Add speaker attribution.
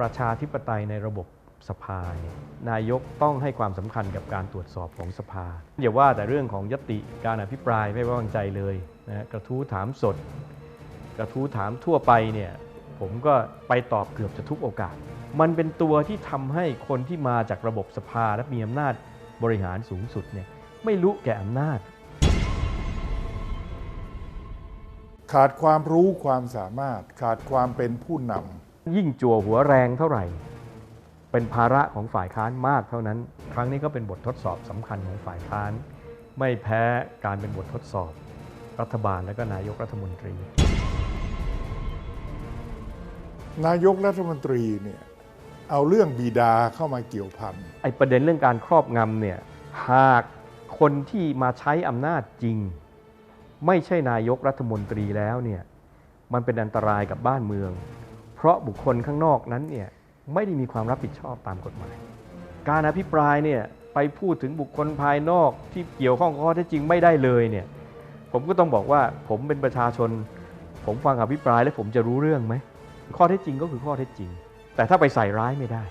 Speaker 1: ประชาธิปไตยในระบบสภา นายกต้องให้ความสำคัญกับการตรวจสอบของสภา อย่าว่าแต่เรื่องของยติการอภิปรายไม่ไว้วางใจเลยนะกระทู้ถามสด กระทู้ถามทั่วไปเนี่ยผมก็ไปตอบเกือบจะทุกโอกาส มันเป็นตัวที่ทำให้คนที่มาจากระบบสภาและมีอำนาจบริหารสูงสุดเนี่ยไม่รู้แก่อำนาจ
Speaker 2: ขาดความรู้ความสามารถ ขาดความเป็นผู้น
Speaker 1: ยิ่งจั่วหัวแรงเท่าไหร่ เป็นภาระของฝ่ายค้านมากเท่านั้น ครั้งนี้ก็เป็นบททดสอบสำคัญของฝ่ายค้าน ไม่แพ้การเป็นบททดสอบ รัฐบาลและก็นายกรัฐมนตรีำ
Speaker 2: นายกรัฐมนตรีเนี่ยเอาเรื่องบิดาเข้ามาเกี่ยวพัน
Speaker 1: ไอ้ประเด็นเรื่องการครอบงำเนี่ยหากคนที่มาใช้อำนาจจริง ไม่ใช่นายกรัฐมนตรีแล้วเนี่ยมันเป็นอันตรายกับบ้านเมือง เพราะบุคคลข้างนอกนั้นเนี่ยไม่ได้มีความรับผิดชอบตามกฎหมาย การอภิปรายเนี่ยไปพูดถึงบุคคลภายนอกที่เกี่ยวข้องกับข้อเท็จจริงไม่ได้เลยเนี่ยผมก็ต้องบอกว่าผมเป็นประชาชน ผมฟังอภิปรายแล้วผมจะรู้เรื่องไหมข้อเท็จจริงก็คือข้อเท็จจริง แต่ถ้าไปใส่ร้ายไม่ได้